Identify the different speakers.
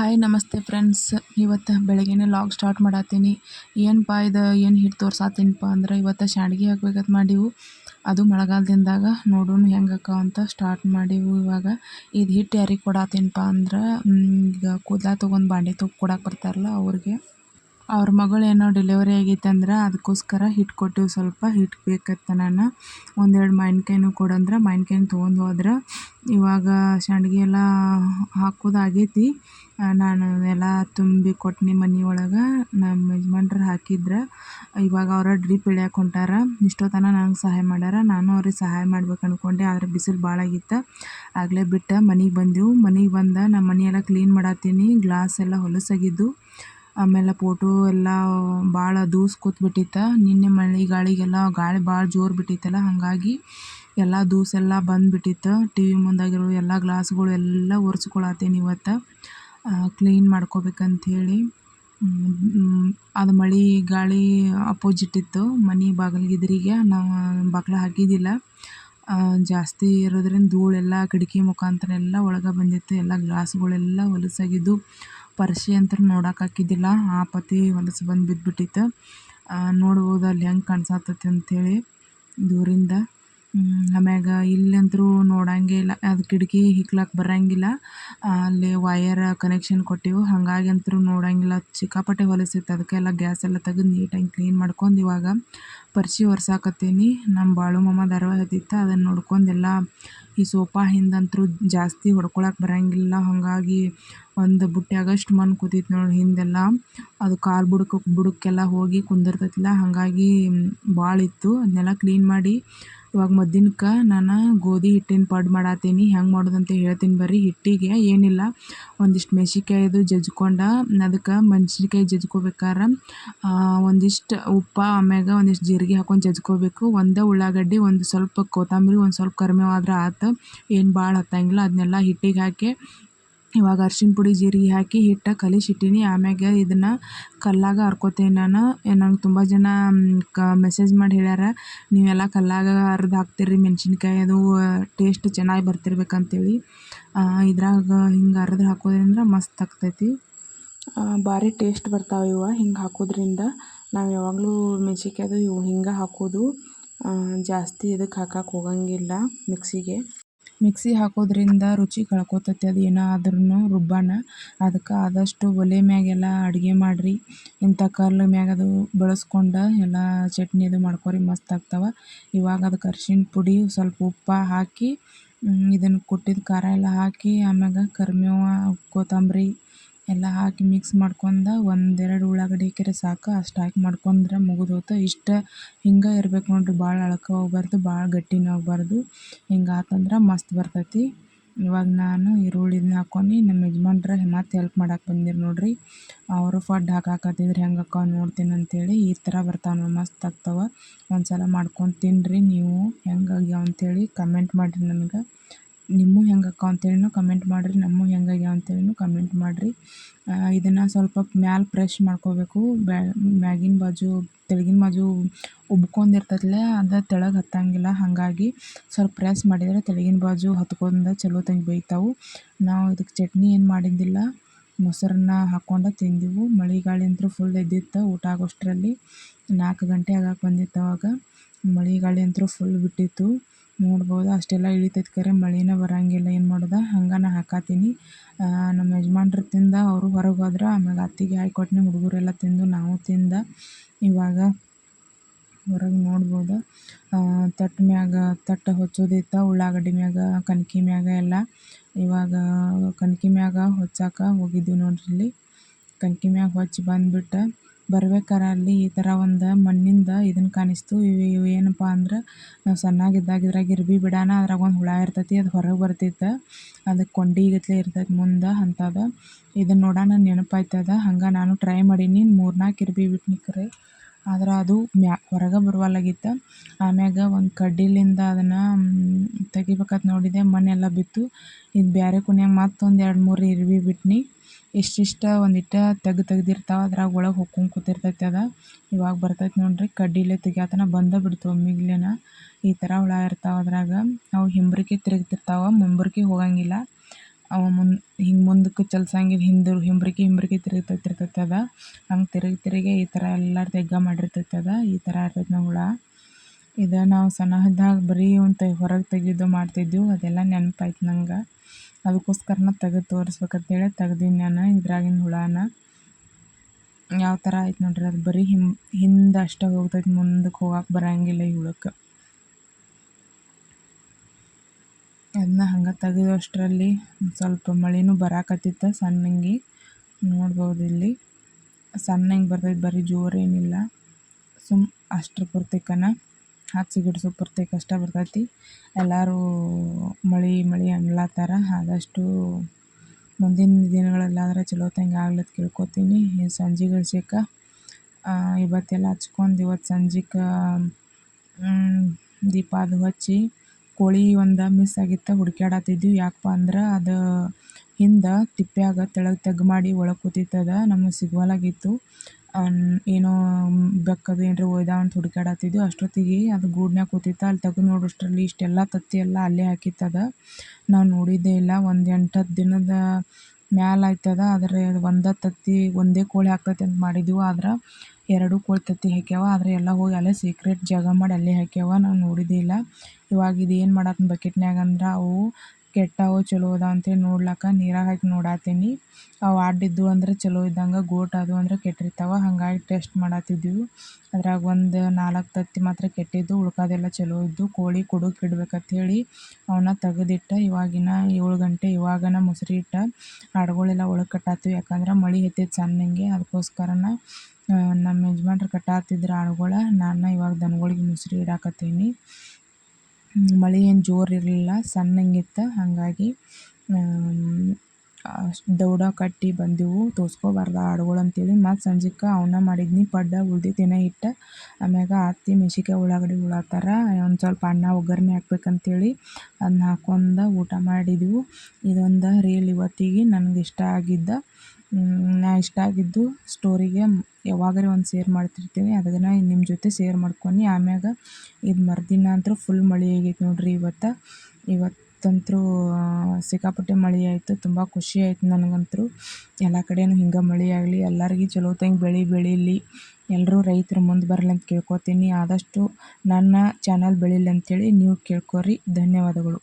Speaker 1: Hi, ನಮಸ್ತೆ friends. ಇವತ್ತು ಬೆಳಗ್ಗೆ ಲಾಗ್ ಸ್ಟಾರ್ಟ್ ಮಾಡತ್ತೀನಿ ಏನಪ್ಪ ಇದು? ಏನು ಹಿಟ್ಟು ತೋರ್ಸಾತೀನಪ್ಪ ಅಂದ್ರೆ ಇವತ್ತು ಶಾಂಡ್ಗಿ ಹಾಕ್ಬೇಕಂತ ಮಾಡೀವು. ಅದು ಮಳೆಗಾಲದಿಂದಾಗ ನೋಡೋಣ ಹೆಂಗೆ ಅಂತ ಸ್ಟಾರ್ಟ್ ಮಾಡಿವು ಇವಾಗ. ಇದು ಹಿಟ್ಟು ಯಾರಿಗೆ ಕೊಡತ್ತೀನಪ್ಪ ಅಂದ್ರೆ ಈಗ ಕೂದಲ ತೊಗೊಂಡು ಬಾಂಡೆ ತೊಗೊ ಕೊಡಕ್ಕೆ ಬರ್ತಾರಲ್ಲ ಅವ್ರಿಗೆ. ಅವ್ರ ಮಗಳು ಏನೋ ಡೆಲಿವರಿ ಆಗೈತೆ ಅಂದ್ರೆ ಅದಕ್ಕೋಸ್ಕರ ಹಿಟ್ಟು ಕೊಟ್ಟಿವಿ ಸ್ವಲ್ಪ ಹಿಟ್ಟು ಬೇಕತ್ತ ನಾನು ಒಂದೆರಡು ಮಾವಿನ್ಕಾಯಿನೂ ಕೊಡಂದ್ರೆ ಮಾವಿನ್ಕಾಯಿನ ತೊಗೊಂಡು ಹೋದ್ರೆ ಇವಾಗ ಸಂಡ್ಗೆ ಎಲ್ಲ ಹಾಕೋದಾಗೈತಿ ನಾನು ಎಲ್ಲ ತುಂಬಿ ಕೊಟ್ನಿ ಮನೆ ಒಳಗೆ. ನಮ್ಮ ಯಜಮಾನ್ರು ಹಾಕಿದ್ರೆ. ಇವಾಗ ಅವರ ಡ್ರಿಪ್ ಇಳಿಯಕ್ಕೆ ಹೊಂಟಾರ. ಇಷ್ಟೊತ್ತನ ನನಗೆ ಸಹಾಯ ಮಾಡ್ಯಾರ. ನಾನು ಅವ್ರಿಗೆ ಸಹಾಯ ಮಾಡ್ಬೇಕು ಅಂದ್ಕೊಂಡೆ ಆದರೆ ಬಿಸಿಲು ಭಾಳ ಆಗಿತ್ತು. ಆಗಲೇ ಬಿಟ್ಟು ಮನೆಗೆ ಬಂದೆವು. ಮನೆಗೆ ಬಂದು ನಮ್ಮ ಮನೆಯೆಲ್ಲ ಕ್ಲೀನ್ ಮಾಡತ್ತೀನಿ. ಗ್ಲಾಸ್ ಎಲ್ಲ ಹೊಲಸಾಗಿದ್ದು. ಆಮೇಲೆ ಫೋಟೋ ಎಲ್ಲ ಭಾಳ ದೂಸ್ ಕೂತ್ಬಿಟ್ಟಿತ್ತು. ನಿನ್ನೆ ಮಳೆ ಗಾಳಿಗೆಲ್ಲ ಗಾಳಿ ಭಾಳ ಜೋರು ಬಿಟ್ಟಿತ್ತಲ್ಲ, ಹಾಗಾಗಿ ಎಲ್ಲ ದೂಸೆಲ್ಲ ಬಂದ್ಬಿಟ್ಟಿತ್ತು. ಟಿ ವಿ ಮುಂದಾಗಿರೋ ಎಲ್ಲ ಗ್ಲಾಸ್ಗಳು ಎಲ್ಲ ಒರೆಸ್ಕೊಳತ್ತೀನಿ ಇವತ್ತು. ಕ್ಲೀನ್ ಮಾಡ್ಕೋಬೇಕಂಥೇಳಿ ಅದು ಮಳೆ ಗಾಳಿ ಅಪೋಸಿಟ್ ಇತ್ತು. ಮನೆ ಬಾಗಿಲಿಗೆದ್ರಿಗೆ ನಾವು ಬಾಗಿಲ ಹಾಕಿದ್ದಿಲ್ಲ. ಜಾಸ್ತಿ ಇರೋದ್ರಿಂದ ಧೂಳೆಲ್ಲ, ಕಿಟಕಿ ಮುಖಾಂತರ ಎಲ್ಲ ಒಳಗೆ ಬಂದಿತ್ತು. ಎಲ್ಲ ಗ್ಲಾಸ್ಗಳೆಲ್ಲ ಹೊಲಸಾಗಿದ್ದು. ಪರ್ಶಿ ಅಂತೂ ನೋಡಕ್ಕೆ ಹಾಕಿದ್ದಿಲ್ಲ. ಆ ಪತಿ ಹೊಲಸು ಬಂದು ಬಿದ್ದುಬಿಟ್ಟಿತ್ತು ನೋಡ್ಬೋದು ಅಲ್ಲಿ ಹೆಂಗೆ ಕಾಣ್ಸತ್ತೈತಿ ಅಂಥೇಳಿ ದೂರಿಂದ. ಆಮ್ಯಾಗ ಇಲ್ಲಂತೂ ನೋಡಂಗೆ ಇಲ್ಲ. ಅದು ಕಿಟಕಿ ಹಿಕ್ಲಕ್ಕೆ ಬರಂಗಿಲ್ಲ. ಅಲ್ಲಿ ವಯರ್ ಕನೆಕ್ಷನ್ ಕೊಟ್ಟಿವು. ಹಾಗಾಗಿ ಅಂತೂ ನೋಡಂಗಿಲ್ಲ. ಚಿಕ್ಕಾಪಟ್ಟೆ ಹೊಲಸಿತ್ತು ಅದಕ್ಕೆಲ್ಲ ಗ್ಯಾಸ್ ಎಲ್ಲ ತೆಗೆದು ನೀಟಾಗಿ ಕ್ಲೀನ್ ಮಾಡ್ಕೊಂಡು ಇವಾಗ ಪರ್ಚಿ ಒರ್ಸಾಕತ್ತೀನಿ. ನಮ್ಮ ಬಾಳು ಮಾಮ ಧಾರಾವಾಹಿ ಹತ್ತಿತ್ತು ಅದನ್ನು ನೋಡ್ಕೊಂಡು ಎಲ್ಲ ಈ ಸೋಫಾ ಹಿಂದಂತೂ ಜಾಸ್ತಿ ಹೊಡ್ಕೊಳಕ್ಕೆ ಬರಂಗಿಲ್ಲ. ಹಾಗಾಗಿ ಒಂದು ಬುಟ್ಟ್ಯಾಗಷ್ಟು ಮಣ್ಣು ಕೂತಿತ್ತು ನೋಡಿ ಹಿಂದೆಲ್ಲ. ಅದು ಕಾಲು ಬುಡಕ್ಕೆ ಬುಡಕ್ಕೆಲ್ಲ ಹೋಗಿ ಕುಂದಿರ್ತೈತಿಲ್ಲ. ಹಾಗಾಗಿ ಭಾಳ ಇತ್ತು ಅದನ್ನೆಲ್ಲ ಕ್ಲೀನ್ ಮಾಡಿ ಇವಾಗ ಮದ್ದಿನಕ್ಕೆ ನಾನು ಗೋಧಿ ಹಿಟ್ಟಿನ ಪಡ್ ಮಾಡತ್ತೀನಿ ಹೆಂಗೆ ಮಾಡೋದಂತ ಹೇಳ್ತೀನಿ ಬರ್ರಿ. ಹಿಟ್ಟಿಗೆ ಏನಿಲ್ಲ, ಒಂದಿಷ್ಟು ಮೆಣಸಿನ್ಕಾಯಿದು ಜಜ್ಕೊಂಡು, ಅದಕ್ಕೆ ಮೆಣ್ಸಿನ್ಕಾಯಿ ಜಜ್ಕೋಬೇಕಾರೆ ಒಂದಿಷ್ಟು ಉಪ್ಪು, ಆಮ್ಯಾಗ ಒಂದಿಷ್ಟು ಜೀರಿಗೆ ಹಾಕ್ಕೊಂಡು ಜಜ್ಕೋಬೇಕು. ಒಂದು ಉಳ್ಳಾಗಡ್ಡಿ, ಒಂದು ಸ್ವಲ್ಪ ಕೊತ್ತಂಬರಿ, ಒಂದು ಸ್ವಲ್ಪ ಕರಿಬೇವು ಆದ್ರೆ ಏನು ಭಾಳ ಹತ್ತಂಗಿಲ್ಲ ಅದನ್ನೆಲ್ಲ ಹಿಟ್ಟಿಗೆ ಹಾಕಿ ಇವಾಗ ಅರ್ಶಿಣ ಪುಡಿ, ಜೀರಿಗೆ ಹಾಕಿ ಹಿಟ್ಟು ಕಲಿಸಿಟ್ಟೀನಿ. ಆಮ್ಯಾಗ ಇದನ್ನು ಕಲ್ಲಾಗ ಅರ್ಕೋತೀನಿ ನಾನು. ನಂಗೆ ತುಂಬ ಜನ ಕ ಮೆಸೇಜ್ ಮಾಡಿ ಹೇಳ್ಯಾರ, ನೀವೆಲ್ಲ ಕಲ್ಲಾಗ ಅರ್ದು ಹಾಕ್ತೀರಿ ಮೆಣ್ಸಿನ್ಕಾಯಿ, ಅದು ಟೇಸ್ಟ್ ಚೆನ್ನಾಗಿ ಬರ್ತಿರ್ಬೇಕಂತೇಳಿ. ಇದ್ರಾಗ ಹಿಂಗೆ ಅರ್ದು ಹಾಕೋದ್ರಿಂದ ಮಸ್ತ್ ಆಗ್ತೈತಿ. ಭಾರಿ ಟೇಸ್ಟ್ ಬರ್ತಾವೆ ಇವು ಹಿಂಗೆ ಹಾಕೋದ್ರಿಂದ. ನಾವು ಯಾವಾಗಲೂ ಮೆಣ್ಸಿನ್ಕಾಯ್ದು ಇವು ಹಿಂಗೆ ಹಾಕೋದು. ಜಾಸ್ತಿ ಇದಕ್ಕೆ ಹಾಕಕ್ಕೆ ಹೋಗಂಗಿಲ್ಲ ಮಿಕ್ಸಿಗೆ. ಮಿಕ್ಸಿ ಹಾಕೋದ್ರಿಂದ ರುಚಿ ಕಳ್ಕೊತೈತಿ, ಅದು ಏನಾದ್ರೂ ರುಬ್ಬಾನ. ಅದಕ್ಕೆ ಆದಷ್ಟು ಒಲೆ ಮ್ಯಾಗೆಲ್ಲ ಅಡುಗೆ ಮಾಡಿರಿ. ಇಂಥ ಕಲ್ಲು ಮ್ಯಾಗ ಅದು ಬಳಸ್ಕೊಂಡು ಎಲ್ಲ ಚಟ್ನಿ ಅದು ಮಾಡ್ಕೊರಿ, ಮಸ್ತ್ ಆಗ್ತವೆ. ಇವಾಗ ಅದಕ್ಕೆ ಅರ್ಶಿಣ ಪುಡಿ, ಸ್ವಲ್ಪ ಉಪ್ಪು ಹಾಕಿ ಇದನ್ನು ಕುಟ್ಟಿದ ಖಾರ ಎಲ್ಲ ಹಾಕಿ, ಆಮ್ಯಾಗ ಕರಿಬೇವು ಕೊತ್ತಂಬರಿ ಎಲ್ಲ ಹಾಕಿ ಮಿಕ್ಸ್ ಮಾಡ್ಕೊಂಡು ಒಂದೆರಡು ಉಳ್ಳಾಗಡ್ಡಿ ಹಾಕಿದ್ರೆ ಸಾಕು. ಅಷ್ಟು ಹಾಕಿ ಮಾಡ್ಕೊಂಡ್ರೆ ಮುಗಿದು ಹೋಯ್ತು ಇಷ್ಟು ಹಿಂಗೆ ಇರ್ಬೇಕು ನೋಡಿರಿ ಭಾಳ ಅಳಕ ಹೋಗ್ಬಾರ್ದು ಭಾಳ ಗಟ್ಟಿನೂ ಆಗಬಾರ್ದು ಹಿಂಗೆ ಆತಂದ್ರೆ ಮಸ್ತ್ ಬರ್ತೈತಿ. ಇವಾಗ ನಾನು ಈರುಳ್ಳಿನ ಹಾಕೊಂಡು ನಮ್ಮ ಯಜಮಾನ್ರ ಮತ್ತೆ ಹೆಲ್ಪ್ ಮಾಡಕ್ಕೆ ಬಂದಿರು ನೋಡಿರಿ. ಅವರು ಫಡ್ ಹಾಕಾಕತ್ತಿದ್ರು ಹೆಂಗೆ ಅಕ್ಕ ನೋಡ್ತೀನಿ ಅಂತೇಳಿ ಈ ಥರ ಬರ್ತಾವೆ ಮಸ್ತ್ ಆಗ್ತಾವೆ. ಒಂದು ಸಲ ಮಾಡ್ಕೊಂಡು ತಿನ್ನಿರಿ ನೀವು. ಹೆಂಗಾಗ್ಯಾವ ಅಂತೇಳಿ ಕಮೆಂಟ್ ಮಾಡಿರಿ ನನಗೆ. ನಿಮ್ಮವು ಹೆಂಗೆ ಅಕ್ಕ ಅಂತೇಳಿನೂ ಕಮೆಂಟ್ ಮಾಡಿರಿ ನಮ್ಮವು ಹೆಂಗೆ ಆಗ್ಯಾವ ಅಂತೇಳಿನೂ ಕಮೆಂಟ್ ಮಾಡಿರಿ. ಇದನ್ನು ಸ್ವಲ್ಪ ಮ್ಯಾಲೆ ಪ್ರೆಶ್ ಮಾಡ್ಕೋಬೇಕು. ಮ್ಯಾಗಿನ ಬಾಜು, ತೆಳಗಿನ ಬಾಜು ಉಬ್ಕೊಂಡಿರ್ತೈತಲ್ಲ ಅದು ತೆಳಗೆ ಹತ್ತಂಗಿಲ್ಲ. ಹಾಗಾಗಿ ಸ್ವಲ್ಪ ಪ್ರೆಸ್ ಮಾಡಿದರೆ ತೆಳಗಿನ ಬಾಜು ಚಲೋ ತಂಗಿ ಬೇಯ್ತಾವೆ ನಾವು ಇದಕ್ಕೆ ಚಟ್ನಿ ಏನು ಮಾಡಿದ್ದಿಲ್ಲ ಮೊಸರನ್ನ ಹಾಕ್ಕೊಂಡು ತಿಂದೆವು. ಮಳೆಗಾಳಿ ಅಂತೂ ಫುಲ್ ಎದ್ದಿತ್ತು ಊಟ ಆಗೋಷ್ಟರಲ್ಲಿ. ನಾಲ್ಕು ಗಂಟೆ ಆಗಕ್ಕೆ ಬಂದಿತ್ತು ಅವಾಗ. ಮಳೆಗಾಳಿ ಅಂತೂ ಫುಲ್ ಬಿಟ್ಟಿತ್ತು. ನೋಡ್ಬೋದು. ಅಷ್ಟೆಲ್ಲ ಇಳಿತೈತೆ ಖರೆ ಮಳೆನೇ ಬರೋಂಗಿಲ್ಲ, ಏನು ಮಾಡೋದು? ಹಂಗೆ ನಾ ಹಾಕತ್ತೀನಿ ನಮ್ಮ ಯಜಮಾನ್ರು ತಿಂದ, ಅವರು ಹೊರಗೆ ಹೋದ್ರೆ ಆಮೇಲೆ ಅತ್ತಿಗೆ ಹಾಕ್ಕೊಟ್ನಿ ಹುಡುಗರೆಲ್ಲ ತಿಂದು, ನಾವು ತಿಂದ. ಇವಾಗ ಹೊರಗೆ ನೋಡ್ಬೋದು. ತಟ್ಟು ಮ್ಯಾಗ ತಟ್ಟು ಹೊಚ್ಚೋದಿತ್ತ ಉಳ್ಳಾಗಡ್ಡಿ ಮ್ಯಾಗ, ಕನ್ಕಿ ಮ್ಯಾಗ ಎಲ್ಲ. ಇವಾಗ ಕನಕಿ ಮ್ಯಾಗ ಹೊಚ್ಚಾಕ ಹೋಗಿದ್ದೀವಿ ನೋಡ್ರಿ ಇಲ್ಲಿ. ಕನಕಿ ಮ್ಯಾಗ ಹೊಚ್ಚಿ ಬಂದ್ಬಿಟ್ಟು ಬರ್ಬೇಕಾರೆ ಅಲ್ಲಿ ಈ ಥರ ಒಂದು ಮಣ್ಣಿಂದ ಇದನ್ನು ಕಾಣಿಸ್ತು. ಇವು ಇವು ಏನಪ್ಪ ಅಂದ್ರೆ ನಾವು ಸಣ್ಣಾಗಿದ್ದಾಗ ಇದ್ರಾಗ ಇರ್ಬಿ ಬಿಡಾನ, ಅದ್ರಾಗ ಒಂದು ಹುಳ ಇರ್ತೈತಿ, ಅದು ಹೊರಗೆ ಬರ್ತಿತ್ತು. ಅದಕ್ಕೆ ಕೊಂಡಿಗತ್ಲೆ ಇರ್ತೈತಿ ಮುಂದೆ ಅಂಥದ್ದು ಇದನ್ನು ನೋಡೋಣ ನೆನಪಾಯ್ತದ. ಹಂಗೆ ನಾನು ಟ್ರೈ ಮಾಡೀನಿ. ಮೂರು ನಾಲ್ಕು ಇರ್ಬಿ ಬಿಟ್ನಿ ಕರೆ. ಆದ್ರೆ ಅದು ಮ್ಯಾ ಹೊರಗೆ ಬರುವಲ್ಲಾಗಿತ್ತು. ಆಮ್ಯಾಗ ಒಂದು ಕಡ್ಡಿಲಿಂದ ಅದನ್ನು ತೆಗಿಬೇಕಂತ ನೋಡಿದೆ. ಮಣ್ಣೆಲ್ಲ ಬಿತ್ತು. ಇದು ಬೇರೆ ಕುನ್ಯಾಗ ಮತ್ತೊಂದು ಎರಡು ಮೂರು ಇರ್ಬಿ ಬಿಟ್ನಿ. ಇಷ್ಟಿಷ್ಟ ಒಂದಿಷ್ಟು ತೆಗ್ದು ತೆಗ್ದಿರ್ತಾವೆ, ಅದ್ರಾಗ ಒಳಗೆ ಹೊಕ್ಕೊಂಡು ಕೂತಿರ್ತೈತೆ ಅದು. ಇವಾಗ ಬರ್ತೈತೆ ನೋಡಿರಿ, ಕಡ್ಡಿಲೇ ತೆಗಿಯತನ, ಬಂದೇ ಬಿಡ್ತು ಒಮ್ಮಿಗ್ಲೇನ ಈ ಥರ ಹುಳ ಇರ್ತಾವೆ ಅದ್ರಾಗ. ಅವು ಹಿಂಬ್ರಿಕೆ ತಿರುಗ್ತಿರ್ತಾವೆ, ಮುಂಬರ್ಕೆ ಹೋಗಂಗಿಲ್ಲ. ಅವು ಮುಂದೆ ಹಿಂಗೆ ಮುಂದಕ್ಕೆ ಚಲ್ಸಂಗಿಲ್ಲ, ಹಿಂದೆ ಹಿಂಬ್ರಿಗೆ ಹಿಂಬ್ರಿಗೆ ತಿರುಗ್ತಿರ್ತೈತೆ ಅದ. ಹಂಗೆ ತಿರುಗಿ ತಿರುಗಿ ಈ ಥರ ಎಲ್ಲ ತೆಗ್ಗ ಮಾಡಿರ್ತೈತೆ ಅದು. ಈ ಥರ ಇರ್ತೈತೆ ನಾವು ಹುಳ. ಇದು ನಾವು ಸಣ್ಣದಾಗ ಬರೀ ಒಂದು ಹೊರಗೆ ತೆಗೆದು ಮಾಡ್ತಿದ್ದೆವು ಅದೆಲ್ಲ ನೆನಪಾಯ್ತು ನಂಗೆ. ಅದಕ್ಕೋಸ್ಕರನ ತೆಗೆದು ತೋರಿಸ್ಬೇಕಂತೇಳಿ ತೆಗ್ದೀನಿ ನಾನು ಇದ್ರಾಗಿನ ಹುಳಾನ. ಯಾವ ಥರ ಆಯ್ತು ನೋಡ್ರಿ, ಅದು ಬರೀ ಹಿಮ್, ಹಿಂದೆ ಅಷ್ಟೇ ಹೋಗ್ತೈತೆ ಮುಂದಕ್ಕೆ ಹೋಗಕ್ಕೆ ಬರೋಂಗಿಲ್ಲ ಈ ಹುಳಕ್ಕೆ ಅದನ್ನ ಹಂಗೆ ತೆಗೆಯೋಷ್ಟರಲ್ಲಿ ಸ್ವಲ್ಪ ಮಳೆನೂ ಬರಾಕತ್ತಿತ್ತು ಸಣ್ಣಂಗಿ. ನೋಡ್ಬೋದು ಇಲ್ಲಿ. ಸಣ್ಣಂಗೆ ಬರ್ತೈತೆ, ಬರೀ ಜೋರೇನಿಲ್ಲ. ಸುಮ್ ಅಷ್ಟ್ರ ಪೂರ್ತಿಕನ. ಹಚ್ಚಿ ಗಿಡ್ಸೋ ಪೂರ್ತಿ ಕಷ್ಟ ಬರ್ತೈತಿ. ಎಲ್ಲರೂ ಮಳೆ ಮಳೆ ಅನ್ಲತ್ತಾರ ಆದಷ್ಟು ಮುಂದಿನ ದಿನಗಳಲ್ಲಾದ್ರೆ ಚಲೋತ್ತಂಗೆ ಆಗ್ಲತ್ ಕೇಳ್ಕೊತೀನಿ. ಸಂಜೆ ಗಳಿಸ್ಯಾಕ ಇವತ್ತೆಲ್ಲ ಹಚ್ಕೊಂಡು ಇವತ್ತು ಸಂಜೆಗೆ ದೀಪ ಅದು ಹಚ್ಚಿ ಕೋಳಿ ಒಂದು ಮಿಸ್ ಆಗಿತ್ತು ಹುಡ್ಕ್ಯಾಡತ್ತಿದ್ವಿ. ಯಾಕಪ್ಪ ಅಂದ್ರೆ ಅದು ಹಿಂದೆ ತಿಪ್ಪ್ಯಾಗ ತೆಳಗೆ ತೆಗ್ ಮಾಡಿ ಒಳಗೆ ಕೂತಿತ್ತದ. ನಮಗೆ ಸಿಗುವಲ್ಲಾಗಿತ್ತು. ಏನೋ ಬೆಕ್ಕದು ಏನರ ಒಯ್ದಾವ ಅಂತ ಹುಡ್ಕ್ಯಾಡತ್ತಿದ್ವಿ ಅಷ್ಟೊತ್ತಿಗೆ ಅದು ಗೂಡ್ನ್ಯಾಗ ಕೂತಿತ್ತು. ಅಲ್ಲಿ ತೆಗ್ದು ನೋಡೋಷ್ಟರಲ್ಲಿ ಇಷ್ಟೆಲ್ಲ ತತ್ತಿ ಎಲ್ಲ ಅಲ್ಲೇ ಹಾಕಿತ್ತದ ನಾವು ನೋಡಿದ್ದೇ ಇಲ್ಲ. ಒಂದು ಎಂಟು ಹತ್ತು ದಿನದ ಮ್ಯಾಲೆ ಆಯ್ತದ. ಆದರೆ ಒಂದೇ ತತ್ತಿ, ಒಂದೇ ಕೋಳಿ ಹಾಕ್ತೈತೆ ಅಂತ ಮಾಡಿದ್ದೆವು ಆದ್ರೆ ಎರಡು ಕೋಳಿ ತತ್ತಿ ಹಾಕ್ಯಾವ. ಆದರೆ ಎಲ್ಲ ಹೋಗಿ ಅಲ್ಲೇ ಸೀಕ್ರೆಟ್ ಜಾಗ ಮಾಡಿ ಅಲ್ಲೇ ಹಾಕ್ಯಾವ. ನಾವು ನೋಡಿದ್ದೇ ಇಲ್ಲ. ಇವಾಗ ಇದು ಏನು ಮಾಡತ್ತೀನಿ ಬಕೆಟ್ನ್ಯಾಗ ಅಂದ್ರೆ ಅವು ಕೆಟ್ಟವೋ ಚಲೋ ಅದ ಅಂತೇಳಿ ನೋಡ್ಲಾಕ ನೀರಾಗ ಹಾಕಿ ನೋಡಾತ್ತೀನಿ ಅವು ಆಡಿದ್ದು ಅಂದ್ರೆ ಚಲೋ ಇದ್ದಂಗೆ ಗೋಟ್ ಅದು ಅಂದ್ರೆ ಕೆಟ್ಟಿರ್ತಾವೆ, ಹಾಗಾಗಿ ಟೆಸ್ಟ್ ಮಾಡತ್ತಿದ್ದೆವು ಅದ್ರಾಗ ಒಂದು ನಾಲ್ಕು ತತ್ತಿ ಮಾತ್ರ ಕೆಟ್ಟಿದ್ದು, ಉಳ್ಕೋದೆಲ್ಲ ಚಲೋ ಇದ್ದು, ಕೋಳಿ ಕೊಡಕ್ಕೆ ಇಡ್ಬೇಕಂತ ಹೇಳಿ ಅವನ್ನ ತೆಗೆದಿಟ್ಟ. ಇವಾಗಿನ ಏಳು ಗಂಟೆ ಇವಾಗನ ಮುಸ್ರಿ ಇಟ್ಟ. ಆಡುಗಳೆಲ್ಲ ಒಳಗೆ ಕಟ್ಟಾತೀವಿ, ಯಾಕಂದ್ರೆ ಮಳೆ ಹತ್ತಿತ್ತು ಸಣ್ಣಂಗೆ. ಅದಕ್ಕೋಸ್ಕರನ ನಮ್ಮ ಯಜಮಾನ್ರು ಕಟ್ಟಾತಿದ್ರು ಆಡುಗಳ. ನಾನು ಇವಾಗ ದನಗಳಿಗೆ ಮುಸ್ರಿ ಇಡಾಕತ್ತೀನಿ. ಮಳೆ ಏನು ಜೋರು ಇರಲಿಲ್ಲ, ಸಣ್ಣಂಗಿತ್ತು. ಹಾಗಾಗಿ ದೌಡ ಕಟ್ಟಿ ಬಂದೆವು. ತೋರ್ಸ್ಕೊಬಾರ್ದು ಆಡುಗಳು ಅಂತೇಳಿ ಮತ್ತು ಸಂಜೆಗೆ ಅವನ್ನ ಮಾಡಿದ್ನಿ. ಪಡ್ಡ ಉಳ್ದಿದ್ದೇನ ಇಟ್ಟ. ಆಮ್ಯಾಗ ಅತ್ತಿ ಮೆಣ್ಸಿನ್ಕಾಯಿ ಉಳ್ಳಾಗಡ್ಡಿ ಉಳಾತ್ತಾರ ಒಂದು ಸ್ವಲ್ಪ ಅನ್ನ ಒಗ್ಗರಣೆ ಹಾಕ್ಬೇಕಂತೇಳಿ ಅದನ್ನ ಹಾಕ್ಕೊಂಡು ಊಟ ಮಾಡಿದೆವು. ಇದೊಂದು ರೀಲ್ ಇವತ್ತಿಗೆ ನನಗೆ ಇಷ್ಟ ಆಗಿದ್ದ. ನಾ ಇಷ್ಟ ಆಗಿದ್ದು ಸ್ಟೋರಿಗೆ ಯಾವಾಗಾರ ಒಂದು ಸೇರ್ ಮಾಡ್ತಿರ್ತೀನಿ ಅದನ್ನು ನಿಮ್ಮ ಜೊತೆ ಸೇರ್ ಮಾಡ್ಕೊಂಡು ಆಮ್ಯಾಗ ಇದು ಮರುದಿನ ಅಂತೂ ಫುಲ್ ಮಳೆ ಆಗೈತೆ ನೋಡಿರಿ ಇವತ್ತು. ಇವತ್ತಂತೂ ಸಿಕ್ಕಾಪಟ್ಟೆ ಮಳೆ ಆಯಿತು. ತುಂಬ ಖುಷಿ ಆಯ್ತು ನನಗಂತೂ ಎಲ್ಲ ಕಡೆಯೂ ಹಿಂಗೆ ಮಳೆ ಆಗಲಿ, ಎಲ್ಲರಿಗೂ ಚಲೋತ್ತಂಗೆ ಬೆಳೆ ಬೆಳೀಲಿ. ಎಲ್ಲರೂ ರೈತರು ಮುಂದೆ ಬರಲಿ ಅಂತ ಕೇಳ್ಕೊತೀನಿ. ಆದಷ್ಟು ನನ್ನ ಚಾನಲ್ ಬೆಳೀಲಿ ಅಂಥೇಳಿ ನೀವು ಕೇಳ್ಕೊರಿ. ಧನ್ಯವಾದಗಳು.